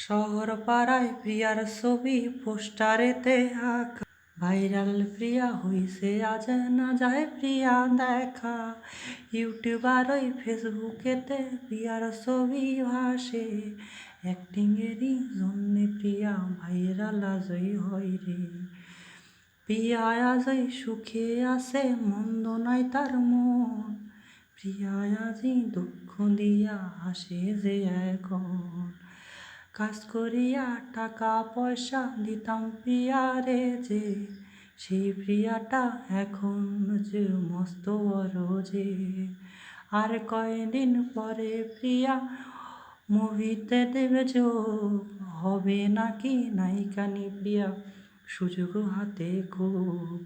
শহর পাড়ায় প্রিয়ার ছবি, পোস্টারেতে আঁকা। ভাইরাল প্রিয়া হইছে, আজ না যায় প্রিয়া দেখা। ইউটিউব আর ওই ফেসবুকেতে প্রিয়ার ছবি ভাসে। অ্যাক্টিংয়েরই জন্যে প্রিয়া ভাইরাল আজই হয় রে। প্রিয়া আজই সুখে আছে, মন্দ নয় তার মন। প্রিয়া আজি দুঃখ দিয়া হাসে যে এখন। কাজ করিয়া টাকা পয়সা দিতাম প্রিয়ারে যে সেই প্রিয়াটা এখন যে মস্ত বড় যে আর কয়দিন পরে প্রিয়া মুভিতে দেবে যোগ হবে নাকি নায়িকানি প্রিয়া? সুযোগ হাতে খুব।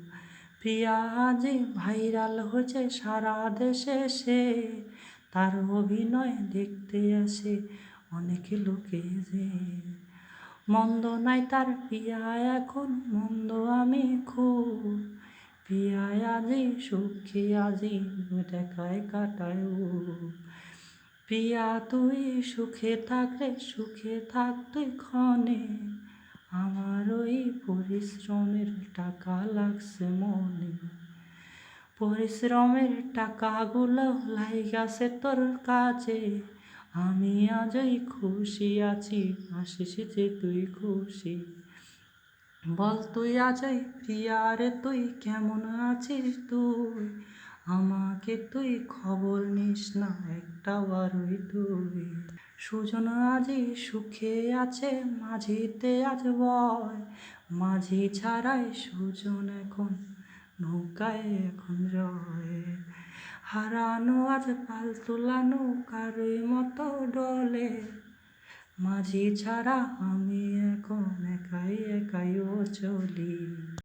প্রিয়া আজ ভাইরাল হয়েছে সারা দেশে সে, তার অভিনয় দেখতে আসে অনেক লোকে যে মন্দ নাই তার পিয়া, এখন মন্দ আমি খুব। প্রিয়া আজি সুখে, আজি দেখায় কাটায় ও প্রিয়া তুই সুখে থাকলে, সুখে থাক তুই ক্ষণে। আমার ওই পরিশ্রমের টাকা লাগছে মনে। পরিশ্রমের টাকাগুলো লাইগাছে তোর কাজে। আমি আজই খুশি আছি, আসিস যে তুই খুশি। বল তুই আজই প্রিয়া রে তুই কেমন আছিস তুই? আমাকে তুই খবর নিস না একটা বারই তুই। সুজন আজি সুখে আছে, মাঝিতে আজ বয়। মাঝি ছাড়াই সুজন এখন নৌকায় এখন জয়। হারানো আজ পাল তোলানো কারোই মতো ডলে। মাঝি ছাড়া আমি এখন একাই একাইও চলি।